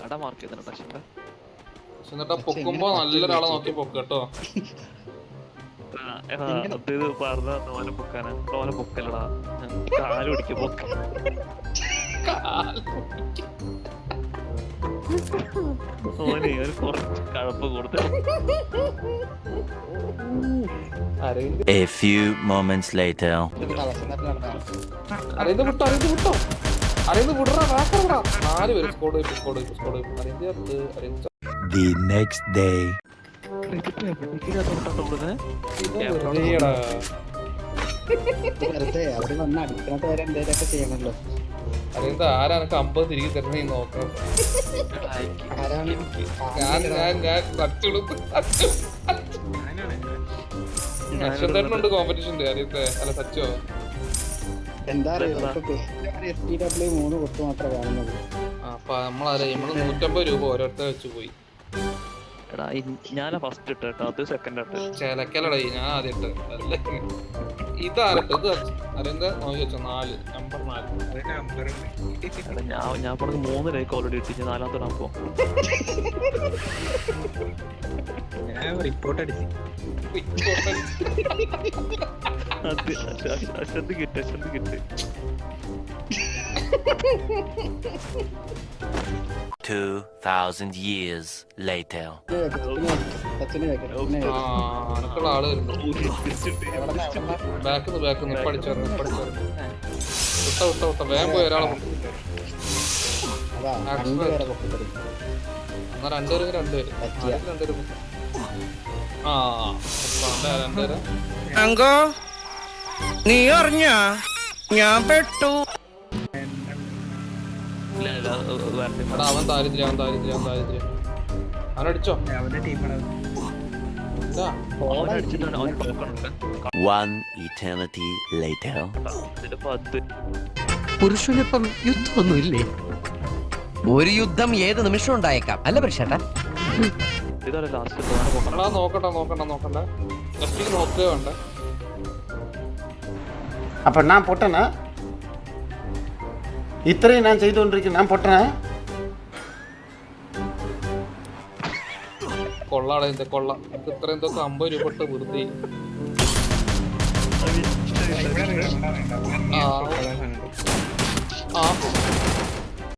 കട മാർക്ക് ചെയ്തിട്ടുണ്ട് പക്ഷേ എന്നിട്ട് പൊക്കുമ്പോ നല്ലൊരാളെ നോക്കി പൊക്ക് കേട്ടോ. അത് ഇത് പറഞ്ഞ നോല പൊക്കാനാ. നോല പൊക്കലടാ. കാൽ പിടിക്കും പൊക്ക. ഓനെ ഒരു കുറച്ച് കഴപ്പ് A few moments later. Aravind വിട്ടോ അരവിന്ദ് വിട്ടോ? അരവിന്ദ് വിടറാ നാല് പേര് squad squad squad The next day. വെറുതെടാ വെറുതെ അവർ വന്ന് അടിക്കണത് വരെ എന്തേലൊക്കെ ചെയ്യണല്ലോ. അരവിന്ദ് ആരാ എനിക്ക് അമ്പത് തിരികെ തരണേ നോക്കണം. ഞാൻ ഞാൻ ഞാൻ. അറിയത്തെ അല്ല സച്ചോ. എന്താ അറിയാം എസ് ടി മൂന്ന് കൊത്ത് മാത്രമേ കാണുന്നുള്ളൂ. അപ്പൊ നമ്മളാരെ? നമ്മൾ നൂറ്റമ്പത് രൂപ ഓരോരുത്തർ വെച്ച് പോയി. എടാ ഞാനാ ഫസ്റ്റ് ഇട്ട് കേട്ടോ അത് സെക്കൻഡ് ഇട്ട്. ചേലക്കലട ഞാൻ ആദ്യം ഇട്ട്. അല്ല ഇതാരട്ട് ഇത് അരവിന്ദ് നോക്കി വെച്ചോ നാല്. നമ്പർ നാല്. ഞാൻ ഞാൻ പറഞ്ഞ മൂന്ന് ലൈക്ക് ഓൾറെഡി ഇട്ടിച്ച് നാലാമത്തെ അപ്പോ റിപ്പോർട്ട് അടിച്ചു. അശ്വന്ത് കിട്ട് അശ്വന്ത് കിട്ട് Two thousand years later. അനക്കുള്ള ആൾ വരുന്നു ബാക്കിന്ന് ബാക്കിന്ന് പഠിച്ചു പഠിച്ചു വിട്ട വിട്ട വിട്ട വേഗം പോയി ഒരാളെ പൊക്കി. അതാ രണ്ടുപേരെ പൊക്കത്തെറി എന്നാ രണ്ടുപേരും രണ്ടുപേര് പറ്റിയ. ആദ്യം രണ്ടുപേരും പൊക്കി. ആ രണ്ടുപേരെ നീ അറിഞ്ഞ? ഞാൻ പെട്ടു. എടാ അവൻ ദാരിദ്ര്യം അവൻ ദാരിദ്ര്യം അവൻ ദാരിദ്ര്യം. അവനടിച്ചോ ഇല്ല അവനെ അടിച്ചിട്ടാണ് അവൻ നോക്കണുണ്ട് One eternity later. ഇതിലിപ്പോ അത് പുരുഷനിപ്പം യുദ്ധമൊന്നുമില്ലേ? ഒരു യുദ്ധം ഏത് നിമിഷം ഉണ്ടായേക്കാം? അല്ല പുരുഷേട്ടാ നോക്കട്ടെ നോക്കണ്ട നോക്കണ്ട നോക്കണ്ട വേണ്ട. அப்போ நான் பொட்டனா இத்தனையும் நான் செய்து கொண்டிருக்கேன் நான் பொட்டனா കൊള്ളാടെ ഇതിന്റെ കൊള്ള നമുക്ക് ഇത്രയും തൊക്കെ അമ്പത് രൂപ ഇട്ട് വെറുതെ ആ ആ